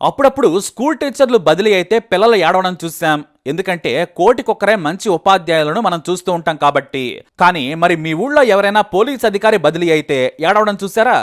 అప్పుడప్పుడు స్కూల్ టీచర్లు బదిలీ అయితే పిల్లలు ఏడవడం చూసాం ఎందుకంటే కోటికొక్కరే మంచి ఉపాధ్యాయులను మనం చూస్తూ ఉంటాం కాబట్టి. కానీ మరి మీ ఊళ్ళో ఎవరైనా పోలీస్ అధికారి బదిలీ అయితే ఏడవడం చూసారా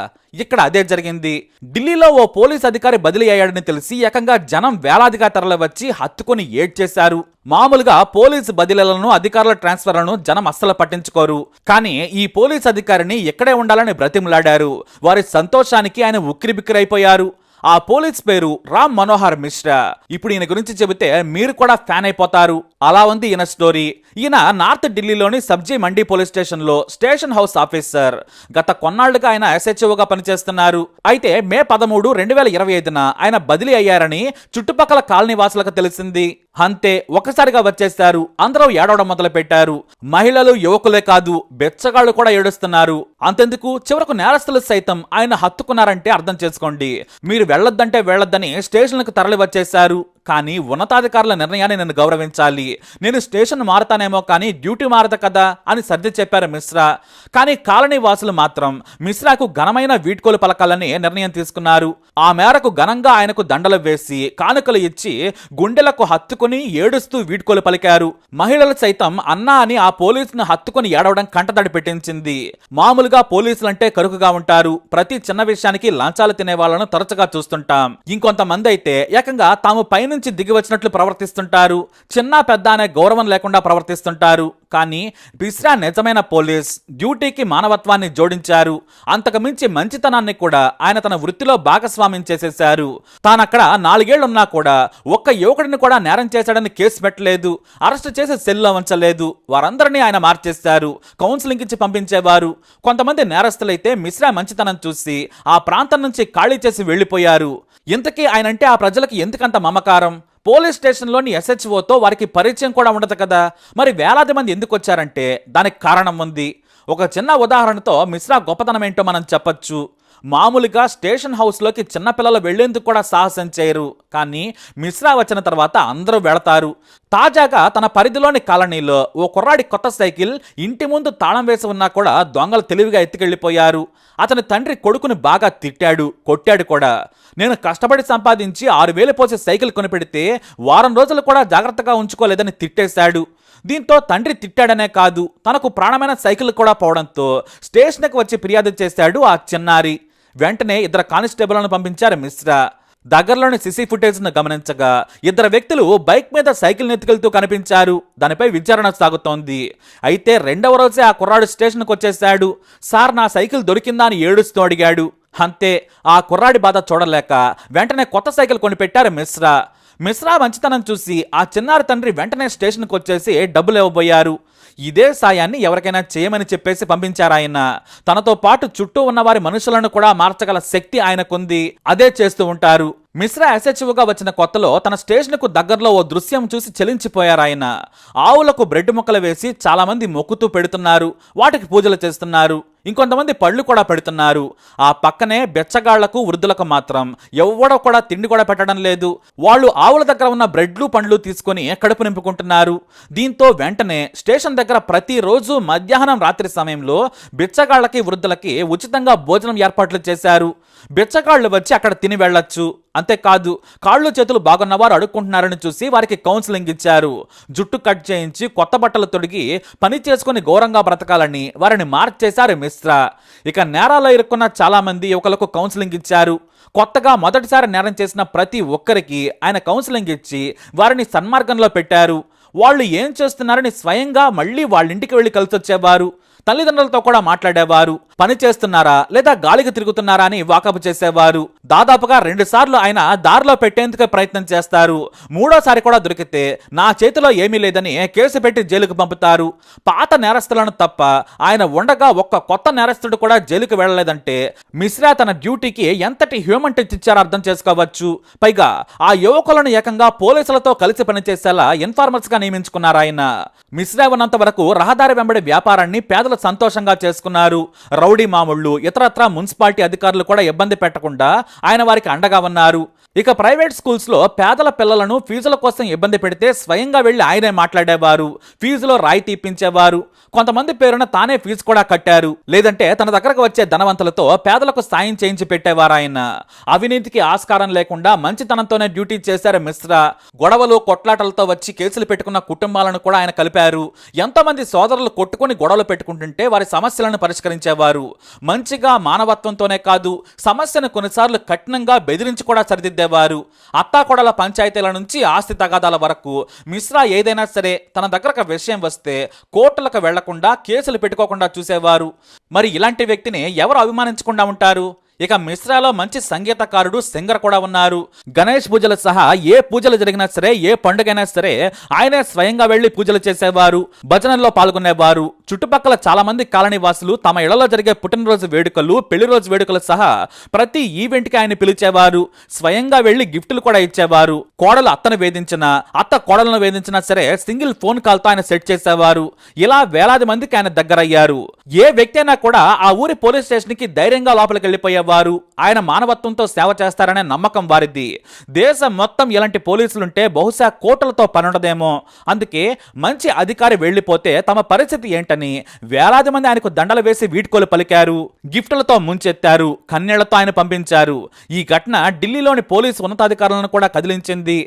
ఇక్కడ అదే జరిగింది. ఢిల్లీలో ఓ పోలీస్ అధికారి బదిలీ అయ్యాడని తెలిసి ఏకంగా జనం వేలాదిగా తరలివచ్చి హత్తుకుని ఏడ్చేశారు. మామూలుగా పోలీస్ బదిలీలను అధికారుల ట్రాన్స్ఫర్లను జనం అస్సలు పట్టించుకోరు. కానీ ఈ పోలీస్ అధికారిని ఇక్కడే ఉండాలని బ్రతిమలాడారు. వారి సంతోషానికి ఆయన ఉక్కిరిబిక్కిరైపోయారు. ఆ పోలీస్ పేరు రామ్ మనోహర్ మిశ్రా. ఇప్పుడు ఈయన గురించి చెబితే మీరు కూడా ఫ్యాన్ అయిపోతారు. అలా ఉంది ఈయన స్టోరీ. ఈయన నార్త్ ఢిల్లీలోని సబ్జీ మండీ పోలీస్ స్టేషన్లో స్టేషన్ హౌస్ ఆఫీసర్. గత కొన్నాళ్ళుగా ఆయన ఎస్హెచ్ఓగా పనిచేస్తున్నారు. అయితే మే పదమూడు రెండు వేల ఇరవై ఐదున ఆయన బదిలీ అయ్యారని చుట్టుపక్కల కాలనీ వాసులకు తెలిసింది. అంతే ఒకసారిగా వచ్చేశారు అందరూ ఏడవడం మొదలు పెట్టారు మహిళలు యువకులే కాదు బెచ్చగాళ్ళు కూడా ఏడుస్తున్నారు. అంతెందుకు? చివరకు నేరస్తులు సైతం ఆయన హత్తుకున్నారంటే అర్థం చేసుకోండి. మీరు వెళ్ళొద్దంటే వెళ్ళొద్దని స్టేషన్లకు తరలి వచ్చేశారు కానీ ఉన్నతాధికారుల నిర్ణయాన్ని నేను గౌరవించాలి. నేను స్టేషన్ మారతానేమో కానీ డ్యూటీ మారదు కదా అని సర్ది చెప్పారు మిశ్రా. కానీ కాలనీ వాసులు మాత్రం మిశ్రాకు ఘనమైన వీడ్కోలు పలకాలని నిర్ణయం తీసుకున్నారు. ఆ మేరకు ఘనంగా ఆయనకు దండలు వేసి కానుకలు ఇచ్చి గుండెలకు హత్తుకుని ఏడుస్తూ వీడ్కోలు పలికారు. మహిళలు సైతం అన్నా అని ఆ పోలీసును హత్తుకుని ఏడవడం కంటతడి పెట్టించింది. మామూలుగా పోలీసులంటే కరుకుగా ఉంటారు. ప్రతి చిన్న విషయానికి లంచాలు తినే వాళ్ళను తరచుగా చూస్తుంటాం. ఇంకొంతమంది అయితే ఏకంగా తాము పైన పైనుంచి దిగి వచ్చినట్లు ప్రవర్తిస్తుంటారు. చిన్న పెద్ద అనే గౌరవం లేకుండా ప్రవర్తిస్తుంటారు. కానీ బిస్రా నిజమైన పోలీస్ డ్యూటీకి మానవత్వాన్ని జోడించారు. అంతకు మించి మంచితనాన్ని కూడా ఆయన తన వృత్తిలో భాగస్వామ్యం చేసేశారు. తానక్కడ నాలుగేళ్ళున్నా కూడా ఒక్క యువకుడిని కూడా నేరం చేశాడని కేసు పెట్టలేదు. అరెస్ట్ చేసి సెల్లో ఉంచలేదు. వారందరినీ ఆయన మార్చేశారు. కౌన్సిలింగ్ ఇచ్చి పంపించేవారు. కొంతమంది నేరస్తులైతే మిశ్రా మంచితనం చూసి ఆ ప్రాంతం నుంచి ఖాళీ చేసి వెళ్ళిపోయారు ఇంతకీ ఆయనంటే ఆ ప్రజలకు ఎందుకంత మమకారం? పోలీస్ స్టేషన్లోని ఎస్హెచ్ఓతో వారికి పరిచయం కూడా ఉండదు కదా? మరి వేలాది మంది ఎందుకు వచ్చారంటే దానికి కారణం ఉంది. ఒక చిన్న ఉదాహరణతో మిశ్రా గొప్పతనం ఏంటో మనం చెప్పొచ్చు. మామూలుగా స్టేషన్ హౌస్లోకి చిన్నపిల్లలు వెళ్ళేందుకు కూడా సాహసం చేయరు. కానీ మిశ్రా వచ్చిన తర్వాత అందరూ వెళతారు. తాజాగా తన పరిధిలోని కాలనీలో ఓ కుర్రాడి కొత్త సైకిల్ ఇంటి ముందు తాళం వేసి ఉన్నా కూడా దొంగలు తెలివిగా ఎత్తుకెళ్ళిపోయారు అతని తండ్రి కొడుకుని బాగా తిట్టాడు కొట్టాడు కూడా. నేను కష్టపడి సంపాదించి ఆరు వేలు పోసే సైకిల్ కొనిపెడితే వారం రోజులు కూడా జాగ్రత్తగా ఉంచుకోలేదని తిట్టేశాడు. దీంతో తండ్రి తిట్టాడనే కాదు తనకు ప్రాణమైన సైకిల్ కూడా పోవడంతో స్టేషన్కి వచ్చి ఫిర్యాదు చేశాడు ఆ చిన్నారి. వెంటనే ఇద్దరు కానిస్టేబుల్ను పంపించారు మిశ్రా దగ్గరలోని సిసి ఫుటేజ్ను గమనించగా ఇద్దరు వ్యక్తులు బైక్ మీద సైకిల్ నెత్తుకెళ్తూ కనిపించారు. దానిపై విచారణ సాగుతోంది. అయితే రెండవ రోజే ఆ కుర్రాడు స్టేషన్కి వచ్చేశాడు సార్ నా సైకిల్ దొరికిందా అని ఏడుస్తూ అడిగాడు. అంతే ఆ కుర్రాడి బాధ చూడలేక వెంటనే కొత్త సైకిల్ కొనిపెట్టారు మిశ్రా మిశ్రా మంచితనం చూసి ఆ చిన్నారి తండ్రి వెంటనే స్టేషన్కి వచ్చేసి డబ్బులు ఇవ్వబోయారు. ఇదే సాయాన్ని ఎవరికైనా చేయమని చెప్పేసి పంపించారాయన తనతో పాటు చుట్టూ ఉన్న వారి మనుషులను కూడా మార్చగల శక్తి ఆయనకుంది. అదే చేస్తూ ఉంటారు. మిశ్రా ఎస్హెచ్ఓగా వచ్చిన కొత్తలో తన స్టేషన్కు దగ్గరలో ఓ దృశ్యం చూసి చెలించిపోయారాయన ఆవులకు బ్రెడ్ ముక్కలు వేసి చాలామంది మొక్కుతూ పెడుతున్నారు. వాటికి పూజలు చేస్తున్నారు. ఇంకొంతమంది పళ్ళు కూడా పెడుతున్నారు. ఆ పక్కనే బెచ్చగాళ్ళకు వృద్ధులకు మాత్రం ఎవ్వడో కూడా తిండి కూడా పెట్టడం లేదు. వాళ్ళు ఆవుల దగ్గర ఉన్న బ్రెడ్లు పండ్లు తీసుకొని కడుపు నింపుకుంటున్నారు. దీంతో వెంటనే స్టేషన్ దగ్గర ప్రతిరోజు మధ్యాహ్నం రాత్రి సమయంలో బిచ్చగాళ్ళకి వృద్ధులకి ఉచితంగా భోజనం ఏర్పాట్లు చేశారు. బిచ్చగాళ్ళు వచ్చి అక్కడ తిని వెళ్ళొచ్చు. అంతేకాదు కాళ్ళు చేతులు బాగున్నవారు అడుక్కుంటున్నారని చూసి వారికి కౌన్సిలింగ్ ఇచ్చారు. జుట్టు కట్ చేయించి కొత్త బట్టలు తొడిగి పని చేసుకుని ఘోరంగా బ్రతకాలని వారిని మార్చేశారు మిశ్రా. ఇక నేరాల్లో ఇరుక్కున్న చాలా మంది యువకులకు కౌన్సిలింగ్ ఇచ్చారు. కొత్తగా మొదటిసారి నేరం చేసిన ప్రతి ఒక్కరికి ఆయన కౌన్సిలింగ్ ఇచ్చి వారిని సన్మార్గంలో పెట్టారు. వాళ్ళు ఏం చేస్తున్నారని స్వయంగా మళ్ళీ వాళ్ళ ఇంటికి వెళ్ళి కలిసి వచ్చేవారు తల్లిదండ్రులతో కూడా మాట్లాడేవారు. పని చేస్తున్నారా లేదా గాలికి తిరుగుతున్నారా అని వాకపు చేసేవారు. దాదాపుగా రెండు సార్లు ఆయన దారిలో పెట్టేందుకు ప్రయత్నం చేస్తారు. మూడోసారి కూడా దొరికితే నా చేతిలో ఏమీ లేదని కేసు పెట్టి జైలుకు పంపుతారు. పాత నేరస్తులను తప్ప ఆయన ఉండగా ఒక్క కొత్త నేరస్తుడు కూడా జైలుకు వెళ్ళలేదంటే మిశ్రా తన డ్యూటీకి ఎంతటి హ్యూమన్ టచ్ ఇచ్చారో అర్థం చేసుకోవచ్చు. పైగా ఆ యువకులను ఏకంగా పోలీసులతో కలిసి పనిచేసేలా ఇన్ఫార్మర్స్గా నియమించుకున్నారు ఆయన. మిశ్రా ఉన్నంత వరకు రహదారి వెంబడి వ్యాపారాన్ని పేదల పండగలు సంతోషంగా చేసుకున్నారు. రౌడీ మామూళ్ళు ఇతరత్రా మున్సిపాలిటీ అధికారులు కూడా ఇబ్బంది పెట్టకుండా ఆయన వారికి అండగా ఉన్నారు. ఇక ప్రైవేట్ స్కూల్స్లో పేదల పిల్లలను ఫీజుల కోసం ఇబ్బంది పెడితే స్వయంగా వెళ్ళి ఆయనే మాట్లాడేవారు. ఫీజులో రాయితీ ఇప్పించేవారు. కొంతమంది పేరున తానే ఫీజు కూడా కట్టారు. లేదంటే తన దగ్గరకు వచ్చే ధనవంతులతో పేదలకు సాయం చేయించి పెట్టేవారు ఆయన. అవినీతికి ఆస్కారం లేకుండా మంచితనంతోనే డ్యూటీ చేశారు మిశ్రా. గొడవలు కొట్లాటలతో వచ్చి కేసులు పెట్టుకున్న కుటుంబాలను కూడా ఆయన కలిపారు. ఎంతోమంది సోదరులు కొట్టుకొని గొడవలు ఉంటుంటే వారి సమస్యలను పరిష్కరించేవారు. మంచిగా మానవత్వంతోనే కాదు సమస్యను కొన్నిసార్లు కఠినంగా బెదిరించి కూడా సరిదిద్దేవారు. అత్తాకొడల పంచాయతీల నుంచి ఆస్తి తగాదాల వరకు మిశ్రా ఏదైనా సరే తన దగ్గరకు విషయం వస్తే కోర్టులకు వెళ్ళకుండా కేసులు పెట్టుకోకుండా చూసేవారు. మరి ఇలాంటి వ్యక్తిని ఎవరు అభిమానించకుండా ఉంటారు? ఇక మిశ్రాలో మంచి సంగీతకారుడు సింగర్ కూడా ఉన్నారు. గణేష్ పూజలు సహా ఏ పూజలు జరిగినా సరే ఏ పండుగైనా సరే ఆయనే స్వయంగా వెళ్ళి పూజలు చేసేవారు భజనల్లో పాల్గొనేవారు. చుట్టుపక్కల చాలా మంది కాలనీ వాసులు తమ ఇళ్ళలో జరిగే పుట్టినరోజు వేడుకలు పెళ్ళి రోజు వేడుకలు సహా ప్రతి ఈవెంట్కి ఆయన పిలిచేవారు. స్వయంగా వెళ్ళి గిఫ్టులు కూడా ఇచ్చేవారు. కోడలు అత్తను వేధించిన అత్త కోడలను వేధించినా సరే సింగిల్ ఫోన్ కాల్తో ఆయన సెట్ చేసేవారు. ఇలా వేలాది మందికి ఆయన దగ్గరయ్యారు. ఏ వ్యక్తి అయినా కూడా ఆ ఊరి పోలీస్ స్టేషన్కి ధైర్యంగా లోపలికి వారు ఆయన మానవత్వంతో సేవ చేస్తారనే నమ్మకం వారిది. దేశం మొత్తం ఇలాంటి పోలీసులుంటే బహుశా కోటలతో పనుండదేమో. అందుకే మంచి అధికారి వెళ్ళిపోతే తమ పరిస్థితి ఏంటని వేలాది మంది ఆయనకు దండలు వేసి వీడ్కోలు పలికారు. గిఫ్టులతో ముంచెత్తారు. కన్నీళ్ళతో ఆయన పంపించారు. ఈ ఘటన ఢిల్లీలోని పోలీసు ఉన్నతాధికారులను కూడా కదిలించింది.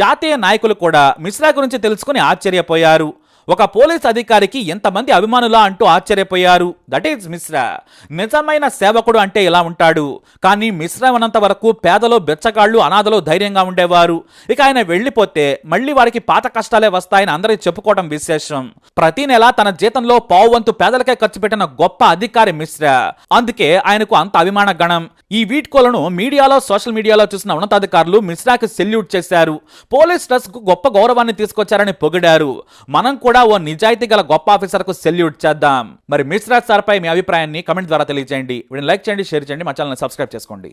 జాతీయ నాయకులు కూడా మిశ్రా గురించి తెలుసుకుని ఆశ్చర్యపోయారు. ఒక పోలీస్ అధికారికి ఎంతమంది అభిమానులా అంటూ ఆశ్చర్యపోయారు. That is Mishra. నిజమైన సేవకుడు అంటే ఇలా ఉంటాడు. కానీ మిశ్రా ఉన్నంత వరకు పేదలో బెచ్చగాళ్ళు అనాథలు ధైర్యంగా ఉండేవారు. ఇక ఆయన వెళ్ళిపోతే మళ్ళీ వారికి పాత కష్టాలే వస్తాయని అందరికి చెప్పుకోవడం విశేషం. ప్రతి నెల తన జీతంలో పావువంతు పేదలకే ఖర్చు పెట్టిన గొప్ప అధికారి మిశ్రా. అందుకే ఆయనకు అంత అభిమాన గణం. ఈ వీడ్కోలను మీడియాలో సోషల్ మీడియాలో చూసిన ఉన్నతాధికారులు మిశ్రాకి సెల్యూట్ చేశారు. పోలీస్ ట్రస్ట్ గొప్ప గౌరవాన్ని తీసుకొచ్చారని పొగిడారు. మనం కూడా ఓ నిజాయితీ గల గొప్ప ఆఫీసర్కు సెల్యూట్ చేద్దాం. మరి మిశ్రాజ్ సార్ పై మీ అభిప్రాయాన్ని కమెంట్ ద్వారా తెలియజేయండి వీడిని లైక్ చేయండి షేర్ చేయండి మా ఛానల్ సబ్స్క్రైబ్ చేసుకోండి.